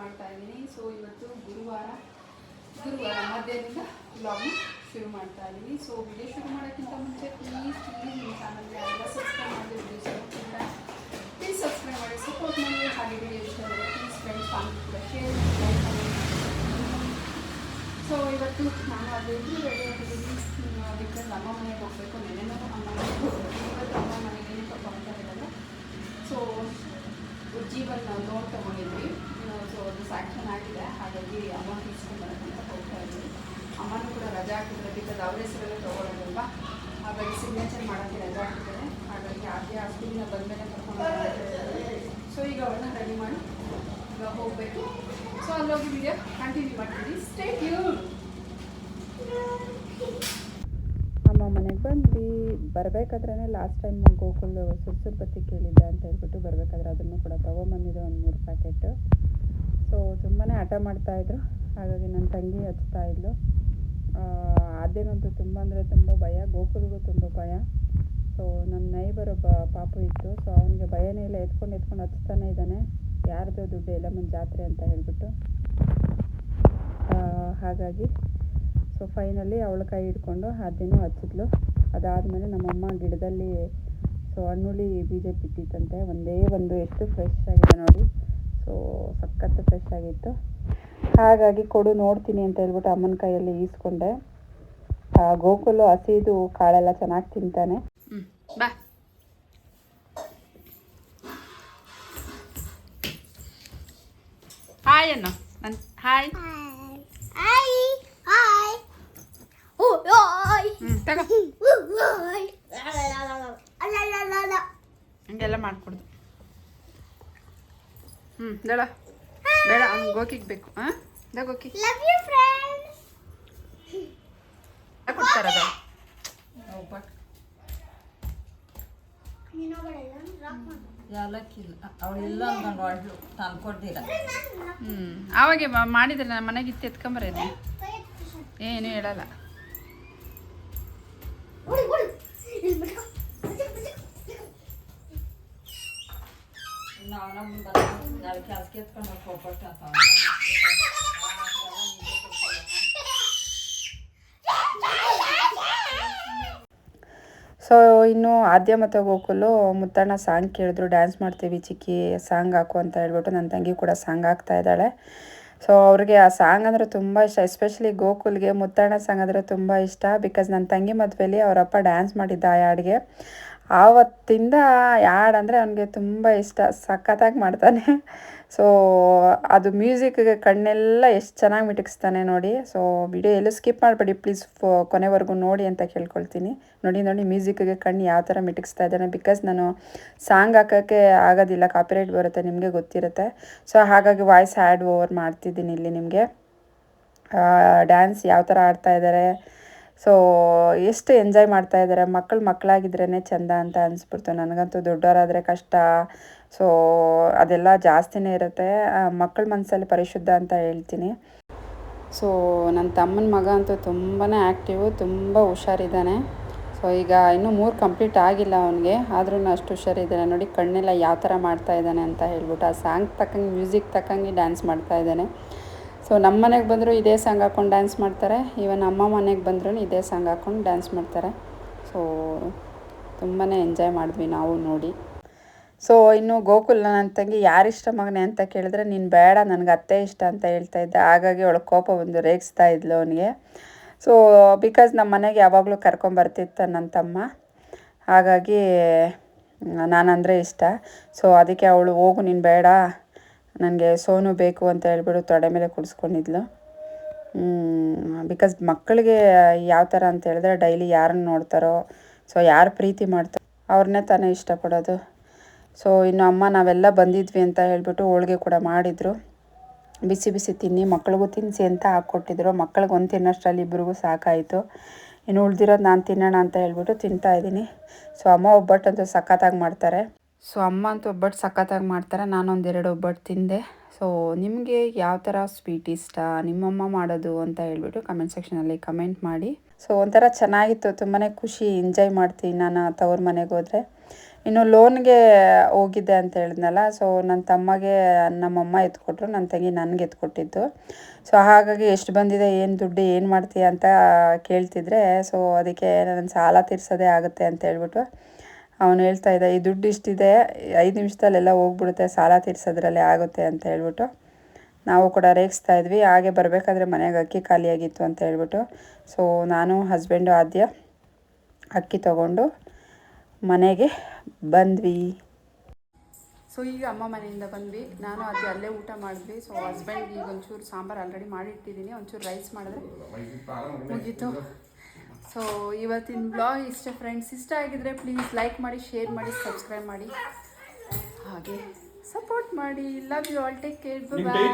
ಮಾಡ್ತಾ ಇದ್ದೀನಿ. ಸೊ ಇವತ್ತು ಗುರುವಾರ ಗುರುವಾರ ಮಧ್ಯಾಹ್ನದಿಂದ ಬ್ಲಾಗ್ನ ಶುರು ಮಾಡ್ತಾ ಇದ್ದೀನಿ. ಸೊ ವಿಡಿಯೋ ಶುರು ಮಾಡೋಕ್ಕಿಂತ ಮುಂಚೆ ಪ್ಲೀಸ್ ಪ್ಲೀಸ್ ನಿಮ್ಮ ಚಾನಲ್ಗೆ ಎಲ್ಲ ರಜೆ ಹಾಕಿದ್ರೆ ಬಿಕಾಸ್ ಅವ್ರ ಹೆಸರಲ್ಲೇ ತೊಗೊಳೋದಲ್ವಾ ಹಾಗಾಗಿ ಸಿಗ್ನೇಚರ್ ಮಾಡೋಕ್ಕೆ ರಜೆ ಹಾಕಿದ್ದಾರೆ ಹಾಗಾಗಿ ಆದ್ಯ ಸ್ಕೂಲಿನ ಬಂದಮೇಲೆ ಕರ್ಕೊಂಡು ಸೊ ಈಗ ಅವ್ರನ್ನ ರೆಡಿ ಮಾಡಿ ಈಗ ಹೋಗಬೇಕು. ಸೊ ಅಲ್ಲೋಗಿ ವಿಡಿಯೋ ಕಂಟಿನ್ಯೂ ಮಾಡ್ತೀನಿ. ಸ್ಟೇಟ್ ಯು ಅಮ್ಮ ಬಂದ್ವಿ. ಬರ್ಬೇಕಾದ್ರೆ ಲಾಸ್ಟ್ ಟೈಮ್ ಗೋಕುಲ್ ಸುರ್ಸುರ್ ಬತ್ತಿ ಕೇಳಿದ್ದೆ ಅಂತ ಹೇಳ್ಬಿಟ್ಟು ಬರಬೇಕಾದ್ರೆ ಅದನ್ನು ಕೂಡ ತೊಗೊಂಬಂದಿದ್ದೆ ಒಂದು ಮೂರು ಪ್ಯಾಕೆಟ್ ಸೊ ತುಂಬಾ ಹಠ ಮಾಡ್ತಾಯಿದ್ರು ಹಾಗಾಗಿ ನನ್ನ ತಂಗಿ ಹಚ್ತಾ ಇದ್ಲು. ಅದೇನಂತೂ ತುಂಬ ಅಂದರೆ ತುಂಬ ಭಯ, ಗೋಕುಲ್ಗೂ ತುಂಬ ಭಯ. ಸೊ ನನ್ನ ನೈಬರ್ ಒಬ್ಬ ಪಾಪು ಇತ್ತು. ಸೊ ಅವನಿಗೆ ಭಯನೇ ಇಲ್ಲ. ಎತ್ಕೊಂಡು ಎತ್ಕೊಂಡು ಹಚ್ತಾನೆ ಇದ್ದಾನೆ. ಯಾರ್ದು ದುಡ್ಡು ಎಲ್ಲಮ್ಮನ ಜಾತ್ರೆ ಅಂತ ಹೇಳ್ಬಿಟ್ಟು. ಹಾಗಾಗಿ ಸೊ ಫೈನಲಿ ಅವಳ ಕೈ ಹಿಡ್ಕೊಂಡು ಅದೇನೋ ಹಚ್ಚಿದ್ಲು. ಅದಾದಮೇಲೆ ನಮ್ಮಮ್ಮ ಗಿಡದಲ್ಲಿ ಸೊ ಹಣ್ಣುಳಿ ಬೀಜ ಬಿಟ್ಟಿತ್ತಂತೆ. ಒಂದೇ ಒಂದು ಎಷ್ಟು ಫ್ರೆಶ್ ಆಗಿದೆ ನೋಡಿ. ಸೊ ಸಖತ್ತು ಫ್ರೆಶ್ ಆಗಿತ್ತು. ಹಾಗಾಗಿ ಕೊಡು ನೋಡ್ತೀನಿ ಅಂತ ಹೇಳ್ಬಿಟ್ಟು ಅಮ್ಮನ ಕೈಯಲ್ಲಿ ಈಸ್ಕೊಂಡೆ. ಆ, ಗೋಕುಲು ಹಸಿದು ಕಾಳೆಲ್ಲ ಚೆನ್ನಾಗಿ ತಿಂತಾನೆ. ಬಾ. ಹಾಯ್ ಅಣ್ಣ ಹಾಯ್ ಹಾಯ್ ಹಾಯ್. Oh, ಹ್ಞೂ ತಗೋ. La. ಹಂಗೆಲ್ಲ ಮಾಡ್ಕೊಡ್ದು. ಹ್ಞೂ ಬೇಡ. ಬೇಡ ಅವ್ನು ಗೋಕಿಗೆ ಬೇಕು. ಹಾಂ? ದ ಗೋಕಿ. ಕೊಡ್ತಾರ. ಕೊಡ್ತಾರದ ಅವಳಿಲ್ಲ ಅಂದ್ಕೊಂಡು ಹ್ಞೂ ಆವಾಗೆ ಮಾಡಿದ್ರೆ ನಾನು ಮನೆಗೆ ಇತ್ತು ಎತ್ಕೊಂಬರೇನೆ ಏನು ಹೇಳಲ್ಲ. ನಾವು ಸೊ ಇನ್ನು ಆದ್ಯ ಮತ್ತು ಗೋಕುಲು ಮುತ್ತಣ್ಣ ಸಾಂಗ್ ಕೇಳಿದ್ರು ಡ್ಯಾನ್ಸ್ ಮಾಡ್ತೀವಿ ಚಿಕ್ಕಿ, ಸಾಂಗ್ ಹಾಕು ಅಂತ ಹೇಳ್ಬಿಟ್ಟು ನನ್ನ ತಂಗಿ ಕೂಡ ಸಾಂಗ್ ಹಾಕ್ತಾ ಇದ್ದಾಳೆ. ಸೊ ಅವ್ರಿಗೆ ಆ ಸಾಂಗ್ ಅಂದರೆ ತುಂಬ ಇಷ್ಟ ಎಸ್ಪೆಷಲಿ ಗೋಕುಲ್ಗೆ ಮುತ್ತಣ್ಣ ಸಾಂಗ್ ಅಂದರೆ ತುಂಬ ಇಷ್ಟ ಬಿಕಾಸ್ ನನ್ನ ತಂಗಿ ಮದುವೆಲಿ ಅವರಪ್ಪ ಡ್ಯಾನ್ಸ್ ಮಾಡಿದ್ದ ಆ ಹಾಡಿಗೆ. ಆವತ್ತಿಂದ ಯಾಡ್ ಅಂದರೆ ಅವನಿಗೆ ತುಂಬ ಇಷ್ಟ. ಸಖತ್ತಾಗಿ ಮಾಡ್ತಾನೆ. ಸೊ ಅದು ಮ್ಯೂಸಿಕ್ಗೆ ಕಣ್ಣೆಲ್ಲ ಎಷ್ಟು ಚೆನ್ನಾಗಿ ಮಿಟುಕಿಸ್ತಾನೆ ನೋಡಿ. ಸೊ ವಿಡಿಯೋ ಎಲ್ಲೂ ಸ್ಕಿಪ್ ಮಾಡಬೇಡಿ. ಪ್ಲೀಸ್ ಕೊನೆವರೆಗೂ ನೋಡಿ ಅಂತ ಕೇಳ್ಕೊಳ್ತೀನಿ. ನೋಡಿ ನೋಡಿ ಮ್ಯೂಸಿಕ್ಗೆ ಕಣ್ಣು ಯಾವ ಥರ ಮಿಟುಕಿಸ್ತಾ ಇದ್ದಾನೆ. ಬಿಕಾಸ್ ನಾನು ಸಾಂಗ್ ಹಾಕೋಕ್ಕೆ ಆಗೋದಿಲ್ಲ. ಕಾಪಿರೈಟ್ ಬರುತ್ತೆ, ನಿಮಗೆ ಗೊತ್ತಿರುತ್ತೆ. ಸೊ ಹಾಗಾಗಿ ವಾಯ್ಸ್ ಆ್ಯಡ್ ಓವರ್ ಮಾಡ್ತಿದ್ದೀನಿ ಇಲ್ಲಿ ನಿಮಗೆ. ಡ್ಯಾನ್ಸ್ ಯಾವ ಥರ ಆಡ್ತಾ ಇದ್ದಾರೆ ಸೊ ಎಷ್ಟು ಎಂಜಾಯ್ ಮಾಡ್ತಾ ಇದ್ದಾರೆ ಮಕ್ಕಳು ಮಕ್ಕಳಾಗಿದ್ರೇ ಚಂದ ಅಂತ ಅನಿಸ್ಬಿಡ್ತು ನನಗಂತೂ. ದೊಡ್ಡವರಾದರೆ ಕಷ್ಟ. ಸೊ ಅದೆಲ್ಲ ಜಾಸ್ತಿನೇ ಇರುತ್ತೆ. ಮಕ್ಕಳ ಮನಸ್ಸಲ್ಲಿ ಪರಿಶುದ್ಧ ಅಂತ ಹೇಳ್ತೀನಿ. ಸೊ ನನ್ನ ತಮ್ಮನ ಮಗ ಅಂತೂ ತುಂಬಾ ಆ್ಯಕ್ಟಿವು ತುಂಬ ಹುಷಾರಿದ್ದಾನೆ ಸೊ ಈಗ ಇನ್ನೂ ಮೂರು ಕಂಪ್ಲೀಟ್ ಆಗಿಲ್ಲ ಅವನಿಗೆ. ಆದ್ರೂ ಅಷ್ಟು ಹುಷಾರಿದ್ದಾನೆ ನೋಡಿ, ಕಣ್ಣೆಲ್ಲ ಯಾವ ಥರ ಮಾಡ್ತಾ ಇದ್ದಾನೆ ಅಂತ ಹೇಳ್ಬಿಟ್ಟು, ಆ ಸಾಂಗ್ ತಕ್ಕಂಗೆ ಮ್ಯೂಸಿಕ್ ತಕ್ಕಂಗೆ ಡ್ಯಾನ್ಸ್ ಮಾಡ್ತಾ ಇದ್ದಾನೆ ಸೊ ನಮ್ಮ ಮನೆಗೆ ಬಂದರೂ ಇದೇ ಸಾಂಗ್ ಹಾಕ್ಕೊಂಡು ಡ್ಯಾನ್ಸ್ ಮಾಡ್ತಾರೆ. ಈವನ್ ಅಮ್ಮ ಮನೆಗೆ ಬಂದರೂ ಇದೇ ಸಾಂಗ್ ಹಾಕ್ಕೊಂಡು ಡ್ಯಾನ್ಸ್ ಮಾಡ್ತಾರೆ. ಸೊ ತುಂಬಾ ಎಂಜಾಯ್ ಮಾಡಿದ್ವಿ ನಾವು ನೋಡಿ. ಸೊ ಇನ್ನು ಗೋಕುಲ್ ನನ್ನ ತಂಗಿ ಯಾರಿಷ್ಟ ಮಗನೆ ಅಂತ ಕೇಳಿದ್ರೆ, ನೀನು ಬೇಡ, ನನಗೆ ಅತ್ತೆ ಇಷ್ಟ ಅಂತ ಹೇಳ್ತಾ ಇದ್ದೆ. ಹಾಗಾಗಿ ಅವಳು ಕೋಪ ಬಂದು ರೇಗಿಸ್ತಾ ಇದ್ಲು ಅವನಿಗೆ. ಸೊ ಬಿಕಾಸ್ ನಮ್ಮ ಮನೆಗೆ ಯಾವಾಗಲೂ ಕರ್ಕೊಂಬರ್ತಿತ್ತು ನನ್ನ ತಮ್ಮ. ಹಾಗಾಗಿ, ನಾನಂದರೆ ಇಷ್ಟ. ಸೊ ಅದಕ್ಕೆ ಅವಳು ಹೋಗು, ನೀನು ಬೇಡ ನನಗೆ ಸೋನು ಬೇಕು ಅಂತ ಹೇಳ್ಬಿಟ್ಟು ತೊಡೆ ಮೇಲೆ ಕುಡಿಸ್ಕೊಂಡಿದ್ಲು. ಬಿಕಾಸ್ ಮಕ್ಕಳಿಗೆ ಯಾವ ಥರ ಅಂತ ಹೇಳಿದ್ರೆ ಡೈಲಿ ಯಾರನ್ನ ನೋಡ್ತಾರೋ, ಸೊ ಯಾರು ಪ್ರೀತಿ ಮಾಡ್ತಾರೋ ಅವ್ರನ್ನೇ ತಾನೇ ಇಷ್ಟಪಡೋದು. ಸೊ ಇನ್ನು ಅಮ್ಮ ನಾವೆಲ್ಲ ಬಂದಿದ್ವಿ ಅಂತ ಹೇಳಿಬಿಟ್ಟು ಹೋಳಿಗೆ ಕೂಡ ಮಾಡಿದರು. ಬಿಸಿ ಬಿಸಿ ತಿನ್ನಿ, ಮಕ್ಳಿಗೂ ತಿನ್ನಿಸಿ ಅಂತ ಹಾಕ್ಕೊಟ್ಟಿದ್ರು. ಮಕ್ಳಿಗೆ ಒಂದು ತಿನ್ನೋಷ್ಟರಲ್ಲಿ ಇಬ್ರಿಗೂ ಸಾಕಾಯಿತು. ಇನ್ನು ಉಳಿದಿರೋದು ನಾನು ತಿನ್ನೋಣ ಅಂತ ಹೇಳ್ಬಿಟ್ಟು ತಿಂತಾ ಇದ್ದೀನಿ. ಸೊ ಅಮ್ಮ ಒಬ್ಬಟ್ಟಂತೂ ಸಖತ್ತಾಗಿ ಮಾಡ್ತಾರೆ. ಸೊ ಅಮ್ಮ ಅಂತೂ ಒಬ್ಬಟ್ಟು ಸಖತ್ತಾಗಿ ಮಾಡ್ತಾರೆ, ನಾನೊಂದೆರಡು ಒಬ್ಬಟ್ಟು ತಿಂದೆ. ಸೊ ನಿಮಗೆ ಯಾವ ಥರ ಸ್ವೀಟ್ ಇಷ್ಟ, ನಿಮ್ಮಮ್ಮ ಮಾಡೋದು ಅಂತ ಹೇಳ್ಬಿಟ್ಟು ಕಮೆಂಟ್ ಸೆಕ್ಷನಲ್ಲಿ ಕಮೆಂಟ್ ಮಾಡಿ. ಸೊ ಒಂಥರ ಚೆನ್ನಾಗಿತ್ತು ತುಂಬಾ ಖುಷಿ ಎಂಜಾಯ್ ಮಾಡ್ತೀನಿ ನಾನು ತವ್ರ ಮನೆಗೆ ಹೋದರೆ. ಇನ್ನು ಲೋನ್ಗೆ ಹೋಗಿದ್ದೆ ಅಂತ ಹೇಳಿದ್ನಲ್ಲ, ಸೊ ನನ್ನ ತಮ್ಮಗೆ, ನಮ್ಮಮ್ಮ ಎತ್ಕೊಟ್ರು ನನ್ನ ತಂಗಿ ನನಗೆ ಎತ್ಕೊಟ್ಟಿದ್ದು. ಸೊ ಹಾಗಾಗಿ ಎಷ್ಟು ಬಂದಿದೆ, ಏನು ದುಡ್ಡು, ಏನು ಮಾಡ್ತೀಯ ಅಂತ ಕೇಳ್ತಿದ್ರೆ, ಸೊ ಅದಕ್ಕೆ ನನ್ನ ಸಾಲ ತೀರ್ಸೋದೇ ಆಗುತ್ತೆ ಅಂತ ಹೇಳ್ಬಿಟ್ಟು ಅವನು ಹೇಳ್ತಾ ಇದ್ದ, ಈ ದುಡ್ಡು ಇಷ್ಟಿದೆ, ಐದು ನಿಮಿಷದಲ್ಲೆಲ್ಲ ಹೋಗ್ಬಿಡುತ್ತೆ, ಸಾಲ ತೀರ್ಸೋದ್ರಲ್ಲೇ ಆಗುತ್ತೆ ಅಂತ ಹೇಳ್ಬಿಟ್ಟು ನಾವು ಕೂಡ ರೇಗಿಸ್ತಾ ಇದ್ವಿ. ಹಾಗೆ ಬರಬೇಕಾದ್ರೆ ಮನೆಗೆ ಅಕ್ಕಿ ಖಾಲಿಯಾಗಿತ್ತು ಅಂತ ಹೇಳ್ಬಿಟ್ಟು, ಸೊ ನಾನು, ಹಸ್ಬೆಂಡು, ಆದ್ಯ ಅಕ್ಕಿ ತಗೊಂಡು ಮನೆಗೆ ಬಂದ್ವಿ. ಸೊ ಈಗ ಅಮ್ಮ ಮನೆಯಿಂದ ಬಂದ್ವಿ. ನಾನು ಅದು ಅಲ್ಲೇ ಊಟ ಮಾಡಿದ್ವಿ. ಸೊ ಹಸ್ಬೆಂಡ್ ಈಗ ಒಂಚೂರು ಸಾಂಬಾರು ಆಲ್ರೆಡಿ ಮಾಡಿಟ್ಟಿದ್ದೀನಿ. ಒಂಚೂರು ರೈಸ್ ಮಾಡಿದ್ರೆ ಮುಗೀತು. ಸೊ ಇವತ್ತಿನ ಬ್ಲಾಗ್ ಇಷ್ಟ ಫ್ರೆಂಡ್ಸ್ ಇಷ್ಟ ಆಗಿದ್ರೆ ಪ್ಲೀಸ್ ಲೈಕ್ ಮಾಡಿ ಶೇರ್ ಮಾಡಿ ಸಬ್ಸ್ಕ್ರೈಬ್ ಮಾಡಿ. ಹಾಗೆ ಸಪೋರ್ಟ್ ಮಾಡಿ. Love you all take care bye